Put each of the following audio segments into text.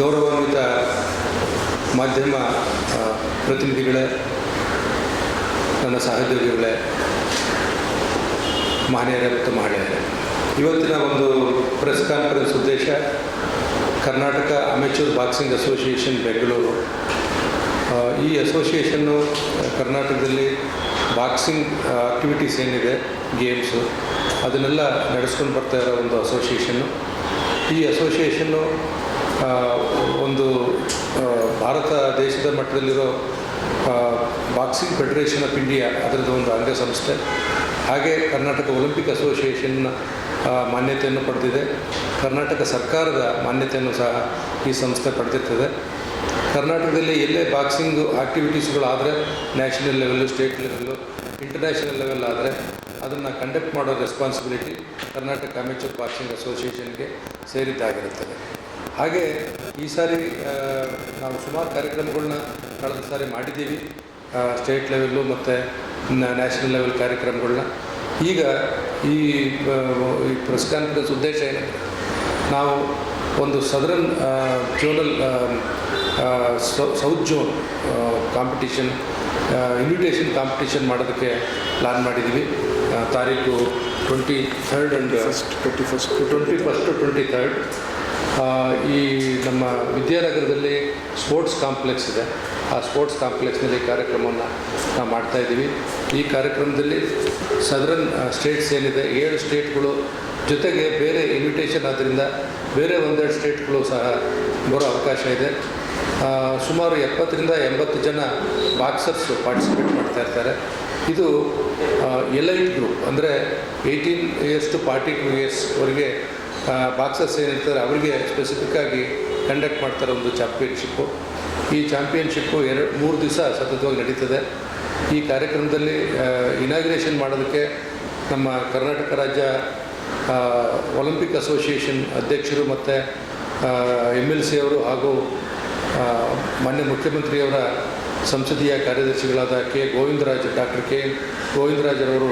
ಗೌರವಾನ್ವಿತ ಮಾಧ್ಯಮ ಪ್ರತಿನಿಧಿಗಳೇ, ನನ್ನ ಸಹೋದ್ಯೋಗಿಗಳೇ, ಮಹನೀಯರೇ ಮತ್ತು ಮಹಿಳೆಯರೇ. ಇವತ್ತಿನ ಒಂದು ಪ್ರೆಸ್ ಕಾನ್ಫರೆನ್ಸ್ ಉದ್ದೇಶ, Karnataka amateur boxing association Bengaluru. ಈ ಅಸೋಸಿಯೇಷನ್ನು, ಕರ್ನಾಟಕದಲ್ಲಿ ಬಾಕ್ಸಿಂಗ್ ಆಕ್ಟಿವಿಟೀಸ್ ಏನಿದೆ, ಗೇಮ್ಸು, ಅದನ್ನೆಲ್ಲ ನಡೆಸ್ಕೊಂಡು ಬರ್ತಾ ಇರೋ ಒಂದು ಅಸೋಸಿಯೇಷನ್ನು. ಈ ಅಸೋಸಿಯೇಷನ್ನು ಒಂದು ಭಾರತ ದೇಶದ ಮಟ್ಟದಲ್ಲಿರೋ ಬಾಕ್ಸಿಂಗ್ ಫೆಡರೇಷನ್ ಆಫ್ ಇಂಡಿಯಾ ಅದರದ್ದು ಒಂದು ಅಂಗಸಂಸ್ಥೆ. ಹಾಗೆ ಕರ್ನಾಟಕ ಒಲಿಂಪಿಕ್ ಅಸೋಸಿಯೇಷನ್ನ ಮಾನ್ಯತೆಯನ್ನು ಪಡೆದಿದೆ. ಕರ್ನಾಟಕ ಸರ್ಕಾರದ ಮಾನ್ಯತೆಯನ್ನು ಸಹ ಈ ಸಂಸ್ಥೆ ಪಡೆದಿರ್ತದೆ. ಕರ್ನಾಟಕದಲ್ಲಿ ಎಲ್ಲೇ boxing ಆಕ್ಟಿವಿಟೀಸ್ಗಳಾದರೆ, national level state level international level ಆದರೆ, ಅದನ್ನು ಕಂಡಕ್ಟ್ ಮಾಡೋ ರೆಸ್ಪಾನ್ಸಿಬಿಲಿಟಿ ಕರ್ನಾಟಕ ಅಮೆಚೂರ್ ಬಾಕ್ಸಿಂಗ್ ಅಸೋಸಿಯೇಷನ್ಗೆ ಸೇರಿದ್ದಾಗಿರುತ್ತದೆ. ಹಾಗೆ ಈ ಸಾರಿ ನಾವು ಸುಮಾರು ಕಾರ್ಯಕ್ರಮಗಳನ್ನ ಕಳೆದ ಸಾರಿ ಮಾಡಿದ್ದೀವಿ. ಸ್ಟೇಟ್ ಲೆವೆಲ್ಲು ಮತ್ತು ನ್ಯಾಷನಲ್ ಲೆವೆಲ್ ಕಾರ್ಯಕ್ರಮಗಳನ್ನ. ಈಗ ಈ ಪ್ರೆಸ್ ಕಾನ್ಫರೆನ್ಸ್ ಉದ್ದೇಶ ಏನಂದರೆ ನಾವು ಒಂದು southern zonal south zone competition invitation competition ಮಾಡೋದಕ್ಕೆ ಪ್ಲಾನ್ ಮಾಡಿದ್ದೀವಿ. ತಾರೀಕು twenty third and first twenty first twenty first twenty third ಈ ನಮ್ಮ ವಿದ್ಯಾನಗರದಲ್ಲಿ ಸ್ಪೋರ್ಟ್ಸ್ ಕಾಂಪ್ಲೆಕ್ಸ್ ಇದೆ. ಆ ಸ್ಪೋರ್ಟ್ಸ್ ಕಾಂಪ್ಲೆಕ್ಸ್ನಲ್ಲಿ ಕಾರ್ಯಕ್ರಮವನ್ನು ನಾವು ಮಾಡ್ತಾಯಿದ್ದೀವಿ ಈ ಕಾರ್ಯಕ್ರಮದಲ್ಲಿ ಸದರನ್ ಸ್ಟೇಟ್ಸ್ ಏನಿದೆ, ಏಳು ಸ್ಟೇಟ್ಗಳು ಜೊತೆಗೆ ಬೇರೆ ಇನ್ವಿಟೇಷನ್ ಆದ್ದರಿಂದ ಬೇರೆ ಒಂದೆರಡು ಸ್ಟೇಟ್ಗಳು ಸಹ ಬರೋ ಅವಕಾಶ ಇದೆ. ಸುಮಾರು ಎಪ್ಪತ್ತರಿಂದ ಎಂಬತ್ತು ಜನ ಬಾಕ್ಸರ್ಸು ಪಾರ್ಟಿಸಿಪೇಟ್ ಮಾಡ್ತಾ ಇರ್ತಾರೆ. ಇದು ಎಲೈಟ್ ಗ್ರೂಪ್ ಅಂದರೆ eighteen years to forty two ಇಯರ್ಸ್ವರೆಗೆ boxers ಏನಿರ್ತಾರೆ, ಅವರಿಗೆ ಸ್ಪೆಸಿಫಿಕ್ಕಾಗಿ ಕಂಡಕ್ಟ್ ಮಾಡ್ತಾರೆ ಒಂದು ಚಾಂಪಿಯನ್ಶಿಪ್ಪು ಈ ಚಾಂಪಿಯನ್ಶಿಪ್ಪು ಎರಡು, ಮೂರು ದಿವಸ ಸತತವಾಗಿ ನಡೀತದೆ. ಈ ಕಾರ್ಯಕ್ರಮದಲ್ಲಿ ಇನಾಗ್ರೇಷನ್ ಮಾಡೋದಕ್ಕೆ ನಮ್ಮ ಕರ್ನಾಟಕ ರಾಜ್ಯ ಒಲಿಂಪಿಕ್ ಅಸೋಸಿಯೇಷನ್ ಅಧ್ಯಕ್ಷರು ಮತ್ತು ಎಂ ಎಲ್ ಸಿ ಅವರು ಹಾಗೂ ಮಾನ್ಯ ಮುಖ್ಯಮಂತ್ರಿಯವರ ಸಂಸದೀಯ ಕಾರ್ಯದರ್ಶಿಗಳಾದ ಕೆ. Govindaraj, doctor K. ಗೋವಿಂದರಾಜರವರು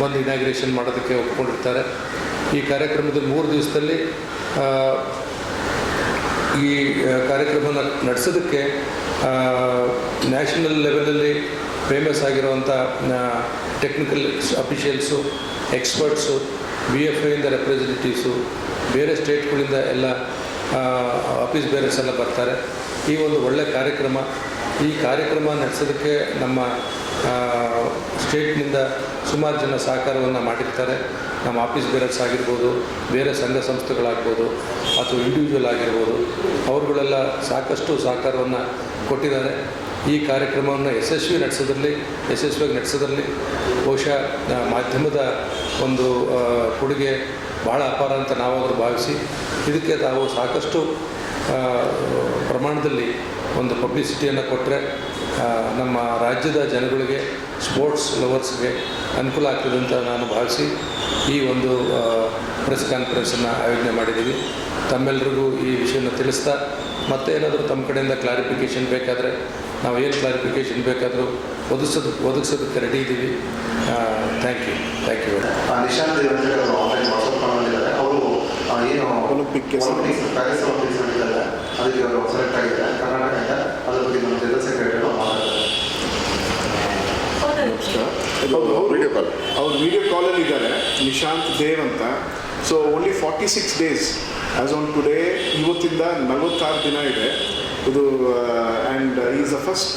ಬಂದು ಇನಾಗ್ರೇಷನ್ ಮಾಡೋದಕ್ಕೆ ಒಪ್ಕೊಂಡಿರ್ತಾರೆ. ಈ ಕಾರ್ಯಕ್ರಮದ ಮೂರು ದಿವಸದಲ್ಲಿ ಈ ಕಾರ್ಯಕ್ರಮವನ್ನು ನಡೆಸೋದಕ್ಕೆ ನ್ಯಾಷನಲ್ ಲೆವೆಲಲ್ಲಿ ಫೇಮಸ್ ಆಗಿರುವಂಥ technical officials experts B F ಐಯಿಂದ representatives ಬೇರೆ ಸ್ಟೇಟ್ಗಳಿಂದ ಎಲ್ಲ ಆಫೀಸ್ ಬೇರೆಸ್ ಎಲ್ಲ ಬರ್ತಾರೆ. ಈ ಒಂದು ಒಳ್ಳೆಯ ಕಾರ್ಯಕ್ರಮ, ಈ ಕಾರ್ಯಕ್ರಮ ನಡೆಸೋದಕ್ಕೆ ನಮ್ಮ ಸ್ಟೇಟ್ನಿಂದ ಸುಮಾರು ಜನ ಸಹಕಾರವನ್ನು ಮಾಡಿರ್ತಾರೆ. ನಮ್ಮ ಆಫೀಸ್ ಬೇರರ್ಸ್ ಆಗಿರ್ಬೋದು, ಬೇರೆ ಸಂಘ ಸಂಸ್ಥೆಗಳಾಗ್ಬೋದು, ಅಥವಾ ಇಂಡಿವಿಜುವಲ್ ಆಗಿರ್ಬೋದು, ಅವರುಗಳೆಲ್ಲ ಸಾಕಷ್ಟು ಸಹಕಾರವನ್ನು ಕೊಟ್ಟಿದ್ದಾರೆ. ಈ ಕಾರ್ಯಕ್ರಮವನ್ನು ಯಶಸ್ವಿ ನಡೆಸೋದ್ರಲ್ಲಿ, ಯಶಸ್ವಿಯಾಗಿ ನಡೆಸೋದ್ರಲ್ಲಿ ಬಹುಶಃ ಮಾಧ್ಯಮದ ಒಂದು ಕೊಡುಗೆ ಭಾಳ ಅಪಾರ ಅಂತ ನಾವಾದರೂ ಭಾವಿಸಿ, ಇದಕ್ಕೆ ತಾವು ಸಾಕಷ್ಟು ಪ್ರಮಾಣದಲ್ಲಿ ಒಂದು ಪಬ್ಲಿಸಿಟಿಯನ್ನು ಕೊಟ್ಟರೆ ನಮ್ಮ ರಾಜ್ಯದ ಜನಗಳಿಗೆ ಸ್ಪೋರ್ಟ್ಸ್ ಲವರ್ಸ್ಗೆ ಅನುಕೂಲ ಆಗ್ತದೆ ಅಂತ ನಾನು ಭಾವಿಸಿ ಈ ಒಂದು ಪ್ರೆಸ್ ಕಾನ್ಫರೆನ್ಸನ್ನು ಆಯೋಜನೆ ಮಾಡಿದ್ದೀವಿ. ತಮ್ಮೆಲ್ಲರಿಗೂ ಈ ವಿಷಯನ ತಿಳಿಸ್ತಾ ಮತ್ತೆ ಏನಾದರೂ ತಮ್ಮ ಕಡೆಯಿಂದ ಕ್ಲಾರಿಫಿಕೇಷನ್ ಬೇಕಾದರೆ ನಾವು ಏನು ಕ್ಲಾರಿಫಿಕೇಷನ್ ಬೇಕಾದರೂ ಒದಗಿಸೋದು ಒದಗಿಸೋದಕ್ಕೆ ರೆಡಿ ಇದ್ದೀವಿ. Thank you thank you very ah, Nishanth ದೇವಂದ್ರೆ ಅವರು ಆನ್ಲೈನ್ ವಾಟ್ಸಪ್ ಮಾಡಿದ್ದಾರೆ ಅವರು ಆ, ಏನು Olympic ಗೆ ಒಲಿಂಪಿಕ್ಸ್ ಪ್ಯಾರಿಸ್ ಒಲಿಂಪಿಕ್ಸ್ ನಡೆದಿದ್ದಾರೆ ಅದಕ್ಕೆ ಅವರು ಸೆಲೆಕ್ಟ್ ಆಗಿದ್ದಾರೆ ಕರ್ನಾಟಕದಿಂದ ಅದ್ರ ಬಗ್ಗೆ ನಮ್ಮ ಜನರಲ್ ಸೆಕ್ರೆಟರಿ ಮಾತಾಡ್ತಾರೆ ವಿಡಿಯೋ ಕಾಲ್ ಅವ್ರು ವೀಡಿಯೋ ಕಾಲಲ್ಲಿ ಇದ್ದಾರೆ, ನಿಶಾಂತ್ ದೇವ್ ಅಂತ. So only forty six days as on today ಇವತ್ತಿಂದ ನಲವತ್ತಾರು ದಿನ ಇದೆ. ಇದು and is the first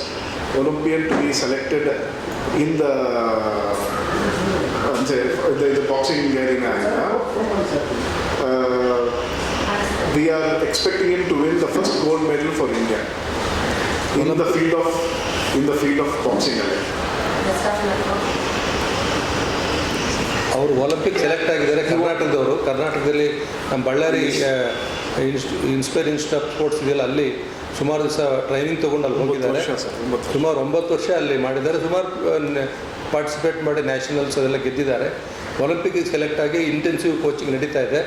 Olympian to be selected in the ಇದು boxing ಗ್ಯಾರಿನ we are expecting in to win the first gold medal for India in the field of in the field of boxing ಅಲ್ಲಿ ಅವರು Olympic select ಆಗಿದ್ದಾರೆ. ಕರ್ನಾಟಕದವರು. ಕರ್ನಾಟಕದಲ್ಲಿ ನಮ್ಮ Ballari inspire institute of sports ಇದೆಯಲ್ಲ ಅಲ್ಲಿ ಸುಮಾರು ದಿವಸ ಟ್ರೈನಿಂಗ್ ತೊಗೊಂಡು ಅಲ್ಲಿ ಹೋಗಿದ್ದಾರೆ. ಸುಮಾರು ಒಂಬತ್ತು ವರ್ಷ ಅಲ್ಲಿ ಮಾಡಿದ್ದಾರೆ. ಸುಮಾರು ಪಾರ್ಟಿಸಿಪೇಟ್ ಮಾಡಿ ನ್ಯಾಷನಲ್ಸ್ ಅದೆಲ್ಲ ಗೆದ್ದಿದ್ದಾರೆ. ಒಲಿಂಪಿಕ್ಗೆ ಸೆಲೆಕ್ಟ್ ಆಗಿ ಇಂಟೆನ್ಸಿವ್ ಕೋಚಿಂಗ್ ನಡೀತಾ ಇದೆ.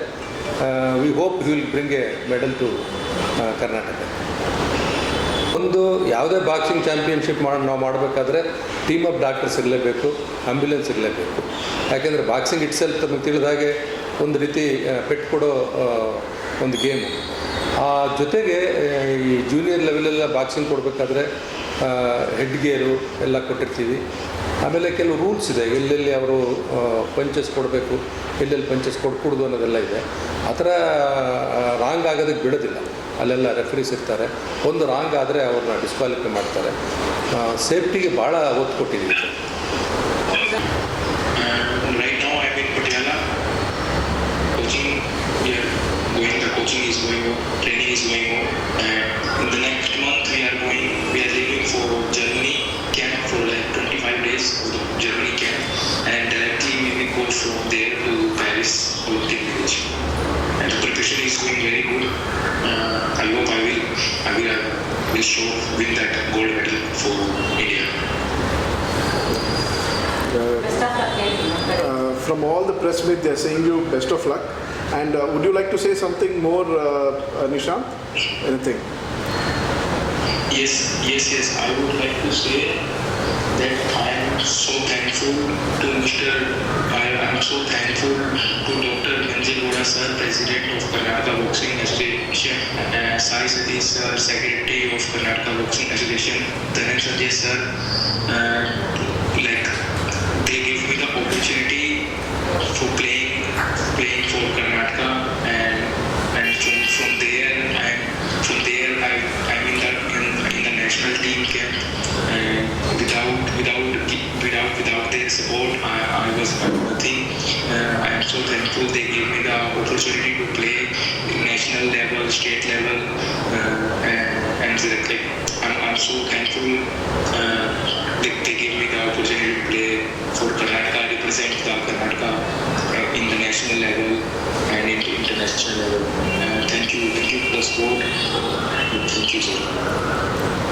We hope will bring a medal to Karnataka. ಒಂದು ಯಾವುದೇ ಬಾಕ್ಸಿಂಗ್ ಚಾಂಪಿಯನ್ಶಿಪ್ ಮಾಡಿ, ನಾವು ಮಾಡಬೇಕಾದ್ರೆ ಟೀಮ್ ಆಫ್ ಡಾಕ್ಟರ್ಸ್ ಇರಲೇಬೇಕು ಆಂಬ್ಯುಲೆನ್ಸ್ ಇರಲೇಬೇಕು ಯಾಕೆಂದರೆ ಬಾಕ್ಸಿಂಗ್ ಇಟ್ಸೆಲ್ಫ್ ತಮಗೆ ತಿಳಿದ ಹಾಗೆ ಒಂದು ರೀತಿ ಪೆಟ್ಟು ಕೊಡೋ ಒಂದು ಗೇಮ್ ಆ, ಜೊತೆಗೆ ಈ ಜೂನಿಯರ್ ಲೆವೆಲೆಲ್ಲ ಬಾಕ್ಸಿಂಗ್ ಕೊಡಬೇಕಾದ್ರೆ ಹೆಡ್ ಗೇರು ಎಲ್ಲ ಕೊಟ್ಟಿರ್ತೀವಿ. ಆಮೇಲೆ ಕೆಲವು ರೂಲ್ಸ್ ಇದೆ. ಎಲ್ಲೆಲ್ಲಿ ಅವರು ಪಂಚಸ್ ಕೊಡಬೇಕು, ಎಲ್ಲೆಲ್ಲಿ ಪಂಚಸ್ ಕೊಡ್ಕೂಡ್ದು ಅನ್ನೋದೆಲ್ಲ ಇದೆ. ಆ ಥರ ರಾಂಗ್ ಆಗೋದಕ್ಕೆ ಬಿಡೋದಿಲ್ಲ. ಅಲ್ಲೆಲ್ಲ ರೆಫರೀಸ್ ಇರ್ತಾರೆ. ಒಂದು ರಾಂಗ್ ಆದರೆ ಅವ್ರನ್ನ ಡಿಸ್ಕ್ವಾಲಿಫೈ ಮಾಡ್ತಾರೆ. ಸೇಫ್ಟಿಗೆ ಭಾಳ ಒತ್ತು ಕೊಟ್ಟಿದ್ದೀವಿ. Sir show, win that gold medal for India. Uh, from all the press meet, they're saying you best of luck. And uh, would you like to say something more, uh, uh, Nishant? Anything? Yes, yes, yes. I would like to say that I am so thankful to Mr. I am so thankful sir, President of Karnataka Boxing Association, uh, Sai Satish sir, Secretary of Karnataka Boxing Association, Dhanan Sanjay sir. Uh, without their support, I, I was nothing. Uh, I am so thankful they gave me the opportunity to play national level, state level, uh, and and like I'm, I'm so thankful. Uh, they, they gave me the opportunity to play for Karnataka, represent the Karnataka uh, in the national level and in the international level. Uh, thank you, thank you for the support. Thank you, sir.